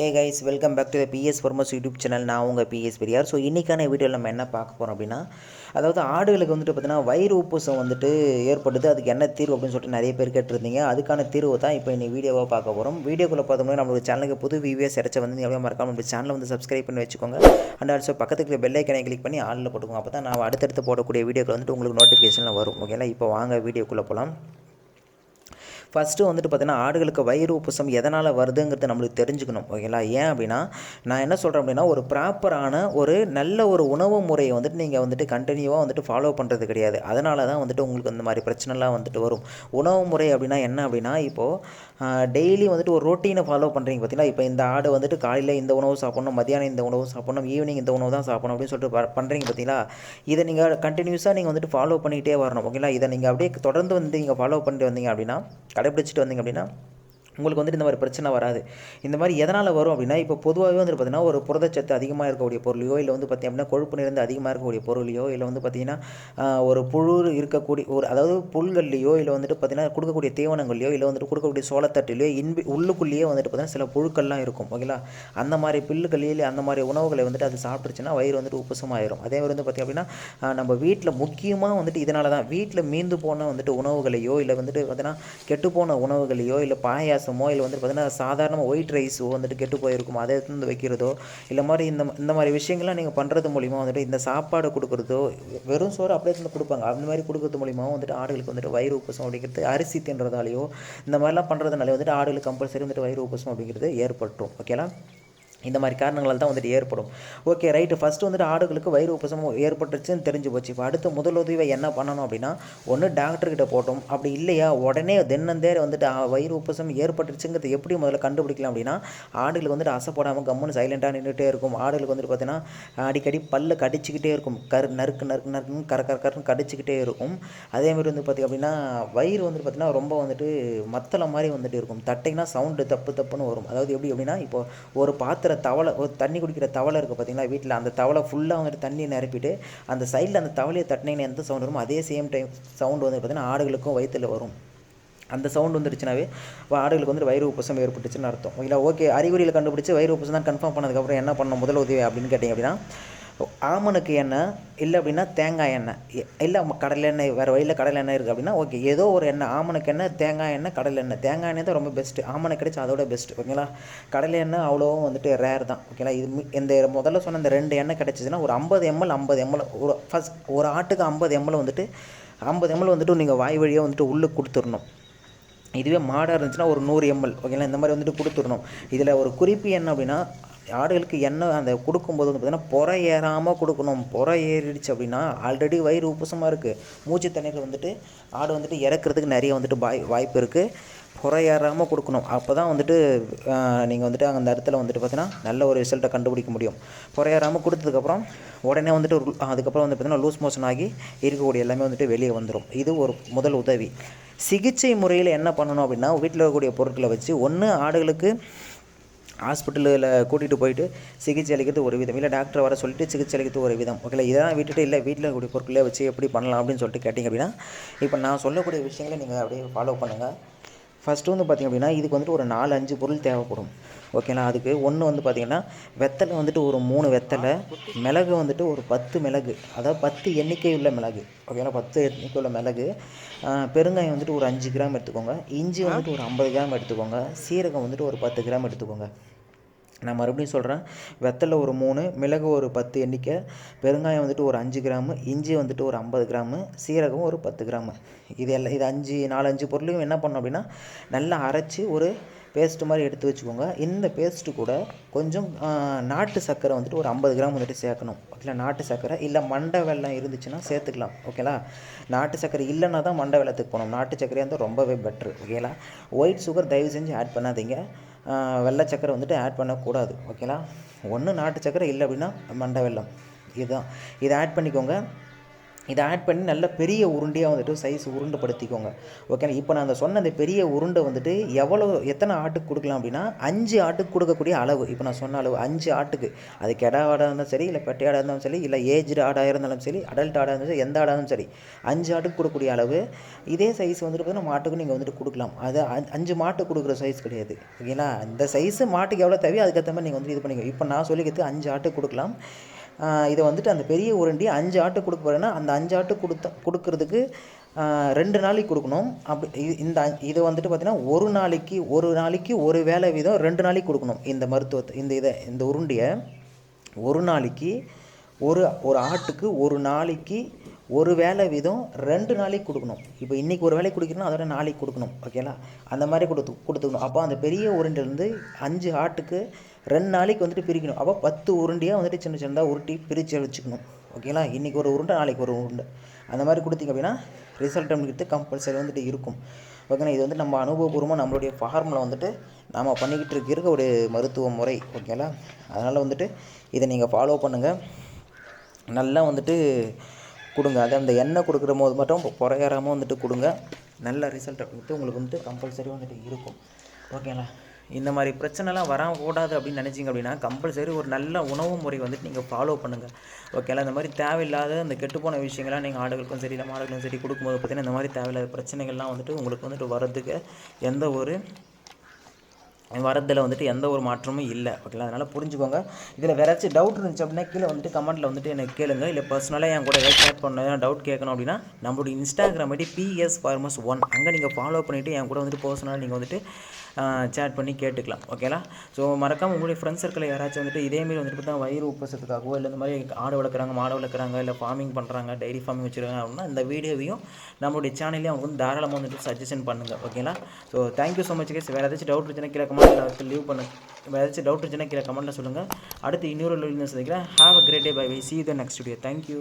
Hey guys welcome back to the PS Pharmas YouTube channel நான் உங்கள் PS Periyar. So இன்றைக்கான வீடியோவில் நம்ம என்ன பார்க்க போகிறோம் அப்படின்னா அதாவது ஆடுகளுக்கு வந்துட்டு பார்த்தீங்கன்னா வயிறு உப்புசம் வந்துட்டு ஏற்படுது. அதுக்கு என்ன தீர்வு அப்படின்னு சொல்லிட்டு நிறைய பேர் கேட்டிருந்தீங்க. அதுக்கான தீர்வு தான் இப்போ இன்னைக்கு வீடியோவாக பார்க்க போகிறோம் வீடியோக்குள்ளே பார்த்தோம்னா நம்மளோட சேனலுக்கு புது விவிஎஸ் இறச்ச வந்து எவ்வளோ மறக்காம நம்ம சேனலை வந்து சப்ஸ்கிரைப் பண்ணி வச்சுக்கோங்க. அண்ட் ஆல்சோ பக்கத்துக்கு பெல்லைக்கனை கிளிக் பண்ணி ஆளில் போட்டுக்கோங்க. அப்போ தான் நான் அடுத்தடுத்து போடக்கூடிய வீடியோக்கள் வந்துட்டு உங்களுக்கு நோட்டிஃபிகேஷனில் வரும். ஓகேங்களா இப்போ வாங்க வீடியோக்குள்ளே போகலாம் ஃபஸ்ட்டு வந்துட்டு பார்த்தீங்கன்னா ஆடுகளுக்கு வயிறு உப்புசம் எதனால் வருதுங்கிறது நம்மளுக்கு தெரிஞ்சுக்கணும். ஓகேங்களா? ஏன் அப்படின்னா நான் என்ன சொல்கிறேன் அப்படின்னா ஒரு ப்ராப்பரான ஒரு நல்ல ஒரு உணவு முறையை வந்துட்டு நீங்கள் வந்துட்டு கண்டினியூவாக வந்துட்டு ஃபாலோ பண்ணுறது கிடையாது. அதனால தான் வந்துட்டு உங்களுக்கு இந்த மாதிரி பிரச்சனைலாம் வந்துட்டு வரும். உணவு முறை அப்படின்னா என்ன அப்படின்னா இப்போது டெய்லி வந்துட்டு ஒரு ரொட்டீனை ஃபாலோ பண்ணுறீங்க பார்த்தீங்கன்னா இப்போ இந்த ஆடு வந்துட்டு காலையில் இந்த உணவு சாப்பிட்ணும் மதியானம் இந்த உணவு சாப்பிட்ணும் ஈவினிங் இந்த உணவு தான் சாப்பிடணும் அப்படின்னு சொல்லிட்டு பண்ணுறீங்க பார்த்தீங்களா? இதை நீங்கள் கண்டினியூஸாக நீங்கள் வந்துட்டு ஃபாலோ பண்ணிகிட்டே வரணும். ஓகேங்களா? இதை நீங்கள் அப்படியே தொடர்ந்து வந்து நீங்கள் ஃபாலோ பண்ணிட்டு வந்தீங்க அப்படின்னா கடைப்பிடிச்சிட்டு வந்தீங்க அப்படின்னா உங்களுக்கு வந்துட்டு இந்த மாதிரி பிரச்சனை வராது. இந்த மாதிரி எதனால் வரும் அப்படின்னா இப்போ பொதுவாகவே வந்துட்டு பார்த்தீங்கன்னா ஒரு புரதச்சத்து அதிகமாக இருக்கக்கூடிய பொருளையோ இல்லை வந்து பார்த்திங்க அப்படின்னா கொழுப்பு நிறைந்து அதிகமாக இருக்கக்கூடிய பொருளையோ இல்லை வந்து பார்த்தீங்கன்னா ஒரு புழு இருக்கக்கூடிய ஒரு அதாவது புல்கள்லையோ இல்லை வந்துட்டு பார்த்தீங்கன்னா கொடுக்கக்கூடிய தீவனங்கள்லையோ இல்லை வந்துட்டு கொடுக்கக்கூடிய சோளத்தட்டிலையோ இன்பி உள்ளுக்குள்ளேயே வந்துட்டு பார்த்திங்கன்னா சில புழுக்கள்லாம் இருக்கும். ஓகேங்களா? அந்த மாதிரி பில்லுகளையோ இல்லை அந்த மாதிரி உணவுகளை வந்துட்டு அது சாப்பிட்டுருச்சுன்னா வயிறு வந்துட்டு உப்புசமாயிரும். அதே மாதிரி வந்து பார்த்திங்க அப்படின்னா நம்ம வீட்டில் முக்கியமாக வந்துட்டு இதனால தான் வீட்டில் மீந்து போன வந்துட்டு உணவுகளையோ இல்லை வந்துட்டு பார்த்தீங்கன்னா கெட்டுப்போன உணவுகளையோ இல்லை பாயாசம் இல்லை வந்துட்டு பார்த்தீங்கன்னா சாதாரணமாக ஒயிட் ரைஸோ வந்துட்டு கெட்டு போயிருக்கும்? அதை எடுத்து வந்து வைக்கிறதோ இல்லை மாதிரி இந்த இந்த மாதிரி விஷயங்கள்லாம் நீங்கள் பண்ணுறது மூலிமா வந்துட்டு இந்த சாப்பாடு கொடுக்குறதோ வெறும் சோறு அப்படியே வந்து கொடுப்பாங்க. அந்த மாதிரி கொடுக்குறது மூலிமாவும் வந்துட்டு ஆடுகளுக்கு வந்துட்டு வயிறு உப்புசம் அப்படிங்கிறது அரிசி தின்றதாலேயோ இந்த மாதிரிலாம் பண்ணுறதுனால வந்துட்டு ஆடுகளுக்கு கம்பல்சரி வந்துட்டு வயிறு உப்புசம் அப்படிங்கிறது ஏற்பட்டுரும். ஓகேலாம் இந்த மாதிரி காரணங்களால் தான் வந்துட்டு ஏற்படும். ஓகே ரைட்டு ஃபஸ்ட்டு வந்துட்டு ஆடுகளுக்கு வயிறு உபசமம் ஏற்பட்டுருச்சுன்னு தெரிஞ்சு போச்சு. இப்போ அடுத்த முதலுதவியை என்ன பண்ணணும் அப்படின்னா ஒன்று டாக்டர்கிட்ட போட்டோம். அப்படி இல்லையா உடனே தென்னந்தேர் வந்துட்டு வயிறு உபசம் ஏற்பட்டுருச்சுங்கிறது எப்படி முதல்ல கண்டுபிடிக்கலாம் அப்படின்னா ஆடுகளுக்கு வந்துட்டு அசைப்படாமல் கம்முன்னு சைலண்ட்டாக நின்றுட்டே இருக்கும். ஆடுகளுக்கு வந்துட்டு பார்த்தீங்கன்னா அடிக்கடி பல்லு கடிச்சிக்கிட்டே இருக்கும். கரு நறுக்கு நறுக்கு நறுக்குன்னு கர கர கருன்னு கடிச்சிக்கிட்டே இருக்கும். அதேமாதிரி வந்து பார்த்திங்க அப்படின்னா வயிறு வந்துட்டு பார்த்திங்கன்னா ரொம்ப வந்துட்டு மத்தளை மாதிரி வந்துட்டு இருக்கும். தட்டைனா சவுண்டு தப்பு தப்புன்னு வரும். அதாவது எப்படி அப்படின்னா இப்போ ஒரு பாத்திர தவளை ஒரு தண்ணி குடிக்கிற தவளை இருக்குது பார்த்தீங்களா வீட்டில் அந்த தவளை ஃபுல்லாக வந்துட்டு தண்ணி நிரப்பிட்டு அந்த சைடில் அந்த தவளையை தட்டினீங்கன்னா எந்த சவுண்ட் வருமோ அதே சேம் டைம் சவுண்டு வந்து பார்த்திங்கன்னா ஆடுகளுக்கும் வயிற்றில் வரும். அந்த சவுண்ட் வந்துருச்சுனாவே ஆடுகளுக்கு வந்துட்டு வயிறு உப்பசம் ஏற்பட்டுச்சுன்னு அர்த்தம். இல்லை ஓகே அறிகுறியில் கண்டுபிடிச்சி வயிறு உப்பசம் தான் கன்ஃபார்ம் பண்ணதுக்கப்புறம் என்ன பண்ணணும் முதல் உதவி அப்படின்னு கேட்டிங்க அப்படின்னா ஆமனுக்கு எண்ணெய் இல்லை அப்படின்னா தேங்காய் எண்ணெய். இல்லை கடலை எண்ணெய் வேறு வழியில் கடலை எண்ணெய் இருக்குது அப்படின்னா ஓகே ஏதோ ஒரு எண்ணெய் ஆமனுக்கு எண்ணெய் தேங்காய் எண்ணெய் கடலை எண்ணெய். தேங்காய் எண்ணெய் தான் ரொம்ப பெஸ்ட்டு ஆமணை கிடைச்சா அதோட பெஸ்ட் ஓகேங்களா கடலை எண்ணெய் அவ்வளோவும் வந்துட்டு ரேர் தான் ஓகேங்களா இது இந்த முதல்ல சொன்ன இந்த ரெண்டு எண்ணெய் கிடச்சிச்சின்னா ஒரு ஐம்பது எம்எல் ஐம்பது எம்எல் ஒரு ஃபஸ்ட் ஒரு ஆட்டுக்கு ஐம்பது எம்எல் வந்துட்டு ஐம்பது எம்எல் வந்துட்டு நீங்கள் வாய் வழியாக வந்துட்டு உள்ளே கொடுத்துடணும். இதுவே மாடாக இருந்துச்சுன்னா ஒரு நூறு எம்எல் ஓகேங்களா இந்த மாதிரி வந்துட்டு கொடுத்துடணும். இதில் ஒரு குறிப்பு என்ன அப்படின்னா ஆடுகளுக்கு எண்ணெய் அந்த கொடுக்கும்போது வந்து பார்த்தீங்கன்னா புற ஏறாமல் கொடுக்கணும். புற ஏறிடுச்சு அப்படின்னா ஆல்ரெடி வயிறு உப்புசமாக இருக்குது மூச்சு தண்ணீர் வந்துட்டு ஆடு வந்துட்டு இறக்குறதுக்கு நிறைய வந்துட்டு வாய் வாய்ப்பு இருக்குது புற ஏறாமல் கொடுக்கணும். அப்போ தான் வந்துட்டு நீங்கள் வந்துட்டு அந்த இடத்துல வந்துட்டு பார்த்தீங்கன்னா நல்ல ஒரு ரிசல்ட்டை கண்டுபிடிக்க முடியும். புற ஏறாமல் கொடுத்ததுக்கப்புறம் உடனே வந்துட்டு அதுக்கப்புறம் வந்து பார்த்தீங்கன்னா லூஸ் மோஷன் ஆகி இருக்கக்கூடிய எல்லாமே வந்துட்டு வெளியே வந்துடும் இது ஒரு முதல் உதவி. சிகிச்சை முறையில் என்ன பண்ணணும் அப்படின்னா வீட்டில் இருக்கக்கூடிய பொருட்களை வச்சு ஒன்று ஆடுகளுக்கு ஹாஸ்பிட்டலில் கூட்டிகிட்டு போயிட்டு சிகிச்சை அளிக்கிறது ஒரு விதம். இல்லை டாக்டர் வர சொல்லிட்டு சிகிச்சை அளிக்கிறது ஒரு விதம். ஓகேல இதெல்லாம் விட்டுட்டு இல்லை வீட்டில் இருக்கக்கூடிய பொருட்களே வச்சு எப்படி பண்ணலாம் அப்படின்னு சொல்லிட்டு கேட்டிங்க அப்படின்னா இப்போ நான் சொல்லக்கூடிய விஷயங்களை நீங்கள் அப்படியே ஃபாலோ பண்ணுங்கள் ஃபஸ்ட்டு வந்து பார்த்திங்க அப்படின்னா இதுக்கு வந்துட்டு ஒரு நாலு அஞ்சு பொருள் தேவைப்படும். ஓகேங்களா அதுக்கு ஒன்று வந்து பார்த்திங்கன்னா வெத்தலை வந்துட்டு ஒரு மூணு வெத்தலை மிளகு வந்துட்டு ஒரு பத்து மிளகு அதாவது பத்து எண்ணிக்கை உள்ள மிளகு. ஓகேங்களா பத்து எண்ணிக்கை உள்ள மிளகு பெருங்காயம் வந்துட்டு ஒரு அஞ்சு கிராம் எடுத்துக்கோங்க. இஞ்சி வந்துட்டு ஒரு ஐம்பது கிராம் எடுத்துக்கோங்க. சீரகம் வந்துட்டு ஒரு பத்து கிராம் எடுத்துக்கோங்க. நான் மறுபடியும் சொல்கிறேன் வெத்தலை ஒரு மூணு மிளகு ஒரு பத்து எண்ணிக்கை பெருங்காயம் வந்துட்டு ஒரு அஞ்சு கிராமு இஞ்சி வந்துட்டு ஒரு ஐம்பது கிராமு சீரகம் ஒரு பத்து கிராமு. இது எல்லாம் இது அஞ்சு நாலஞ்சு பொருளையும் என்ன பண்ணோம் அப்படின்னா நல்லா அரைச்சி ஒரு பேஸ்ட்டு மாதிரி எடுத்து வச்சுக்கோங்க. இந்த பேஸ்ட்டு கூட கொஞ்சம் நாட்டு சர்க்கரை வந்துட்டு ஒரு ஐம்பது கிராம் வந்துட்டு சேர்க்கணும். ஓகேங்களா? நாட்டு சர்க்கரை. இல்லை மண்டை வெள்ளம் இருந்துச்சுன்னா சேர்த்துக்கலாம். ஓகேங்களா? நாட்டு சர்க்கரை இல்லைன்னா தான் மண்டை வெள்ளத்துக்கு போகணும். நாட்டு சர்க்கரையாக இருந்தால் ரொம்பவே பெட்ரு ஓகேங்களா? ஒயிட் சுகர் தயவு செஞ்சு ஆட் பண்ணாதீங்க. வெள்ளை சக்கரை வந்துட்டு ஆட் பண்ணக்கூடாது ஓகேங்களா ஒன்று நாட்டு சக்கரை இல்லை அப்படின்னா மண்டை வெல்லம். இதுதான். இதை ஆட் பண்ணிக்கோங்க. இதை ஆட் பண்ணி நல்ல பெரிய உருண்டையாக வந்துட்டு சைஸ் உருண்டைப்படுத்திக்கோங்க ஓகே இப்போ நான் அந்த சொன்ன அந்த பெரிய உருண்டை வந்துட்டு எவ்வளோ எத்தனை ஆட்டுக்கு கொடுக்கலாம் அப்படின்னா அஞ்சு ஆட்டுக்கு கொடுக்கக்கூடிய அளவு. இப்போ நான் சொன்ன அளவு அஞ்சு ஆட்டுக்கு. அது கெடா ஆடாக இருந்தாலும் சரி இல்லை பெட்டை ஆடாக இருந்தாலும் சரி இல்லை ஏஜ்டு ஆடாக இருந்தாலும் சரி அடல்ட் ஆடாக இருந்தாலும் சரி எந்த ஆடாக இருந்தாலும் சரி அஞ்சு ஆட்டுக்கு கொடுக்கக்கூடிய அளவு. இதே சைஸ் வந்துட்டு பார்த்தீங்கன்னா மாட்டுக்கு நீங்கள் வந்துட்டு கொடுக்கலாம். அது அஞ்சு- அஞ்சு மாட்டு கொடுக்குற சைஸ் கிடையாது. ஓகேங்களா அந்த சைஸு மாட்டுக்கு எவ்வளோ தேவையோ அதுக்கேற்ற மாதிரி நீங்கள் வந்து இது பண்ணிக்கோ இப்போ நான் சொல்லிக்கிறது அஞ்சு ஆட்டுக்கு கொடுக்கலாம். இதை வந்துட்டு அந்த பெரிய உருண்டி அஞ்சு ஆட்டு கொடுக்க போகிறேன்னா அந்த அஞ்சு ஆட்டு கொடுத்த கொடுக்கறதுக்கு ரெண்டு நாளைக்கு கொடுக்கணும். அப்படி இது இந்த இதை இது வந்துட்டு பார்த்தீங்கன்னா ஒரு நாளைக்கு ஒரு நாளைக்கு ஒரு வேலை வீதம் ரெண்டு நாளைக்கு கொடுக்கணும். இந்த மருத்துவத்தை இந்த இதை இந்த உருண்டையை. ஒரு நாளைக்கு ஒரு ஒரு ஆட்டுக்கு ஒரு நாளைக்கு ஒரு வேலை வீதம் ரெண்டு நாளைக்கு கொடுக்கணும். இப்போ இன்றைக்கி ஒரு வேலைக்கு கொடுக்கணும் அதோட நாளைக்கு கொடுக்கணும். ஓகேங்களா அந்த மாதிரி கொடுத்து கொடுத்துக்கணும். அப்போ அந்த பெரிய உருண்டைலேருந்து அஞ்சு ஆட்டுக்கு ரெண்டு நாளைக்கு வந்துட்டு பிரிக்கணும். அப்போ பத்து உருண்டையாக வந்துட்டு சின்ன சின்னதாக உருட்டி பிரித்து வச்சுக்கணும் ஓகேங்களா இன்றைக்கி ஒரு உருண்டை நாளைக்கு ஒரு உருண்டை. அந்த மாதிரி கொடுத்தீங்க அப்படின்னா ரிசல்ட் அப்படிங்கிறது கம்பல்சரி வந்துட்டு இருக்கும். ஓகேங்களா இது வந்து நம்ம அனுபவபூர்வமாக நம்மளுடைய ஃபார்மில் வந்துட்டு நாம் பண்ணிக்கிட்டு இருக்க இருக்க ஒரு மருத்துவ முறை. ஓகேங்களா அதனால் வந்துட்டு இதை நீங்கள் ஃபாலோ பண்ணுங்கள் நல்லா வந்துட்டு கொடுங்க. அது அந்த எண்ணெய் கொடுக்குற போது மட்டும் குறையறாமல் வந்துட்டு கொடுங்க. நல்ல ரிசல்ட் வந்துட்டு உங்களுக்கு வந்துட்டு கம்பல்சரி வந்துட்டு இருக்கும். ஓகேங்களா இந்த மாதிரி பிரச்சனைலாம் வரக்கூடாது அப்படின்னு நினச்சிங்க அப்படின்னா கம்பல்சரி ஒரு நல்ல உணவு முறை வந்துட்டு நீங்கள் ஃபாலோ பண்ணுங்கள் ஓகேங்களா இந்த மாதிரி தேவையில்லாத இந்த கெட்டுப்போன விஷயங்கள்லாம் நீங்கள் ஆடுகளுக்கும் சரி இல்லை மாடுகளுக்கும் சரி கொடுக்கும்போது பார்த்தீங்கன்னா இந்த மாதிரி தேவையில்லாத பிரச்சனைகள்லாம் வந்துட்டு உங்களுக்கு வந்துட்டு வர்றதுக்கு எந்த ஒரு வரதில் வந்துட்டு எந்த ஒரு மாற்றமும் இல்லை. ஓகேங்களா அதனால் புரிஞ்சுக்கோங்க. இதில் வேறு ஏதாச்சும் டவுட் இருந்துச்சு அப்படின்னா கீழே வந்துட்டு கமெண்ட்டில் வந்துட்டு எனக்கு கேளுங்க. இல்லை பர்சனலாக என் கூட ஏதாவது சேட் பண்ண டவுட் கேட்கணும் அப்படின்னா நம்மளுடைய Instagram ID PS Pharmas one அங்கே நீங்கள் ஃபாலோ பண்ணிவிட்டு என் கூட வந்துட்டு பர்சனலாக நீங்கள் வந்துட்டு சேட் பண்ணி கேட்டுக்கலாம். ஓகேலா ஸோ மறக்காமல் உங்களுடைய ஃப்ரெண்ட்ஸ் சர்க்கிளில் யாராச்சும் வந்துட்டு இதேமாரி வந்துட்டு பார்த்தா வயிறு உப்பசத்துக்காகவோ இல்லை இந்த மாதிரி ஆடு வளர்க்குறாங்க மாடு வளர்க்குறாங்க இல்லை ஃபார்மிங் பண்ணுறாங்க டைரி ஃபார்மிங் வச்சுருக்காங்க அப்படின்னா இந்த வீடியோவையும் நம்மளுடைய சேனல்லையும் அவங்க வந்து தாராளமாக வந்துட்டு சஜஷன் பண்ணுங்கள் ஓகேங்களா so thank you so much guys வேறு ஏதாச்சும் டவுட் இருந்துச்சுன்னா கீழே கமெண்ட்டில் லீவ் பண்ணு. ஏதாச்சும் டவுட் இருந்துச்சுன்னா கீழே கமெண்ட்டில் சொல்லுங்கள் அடுத்து இன்னொரு லீவ் சந்திக்கிறேன். Have a great day bye we see the next video thank you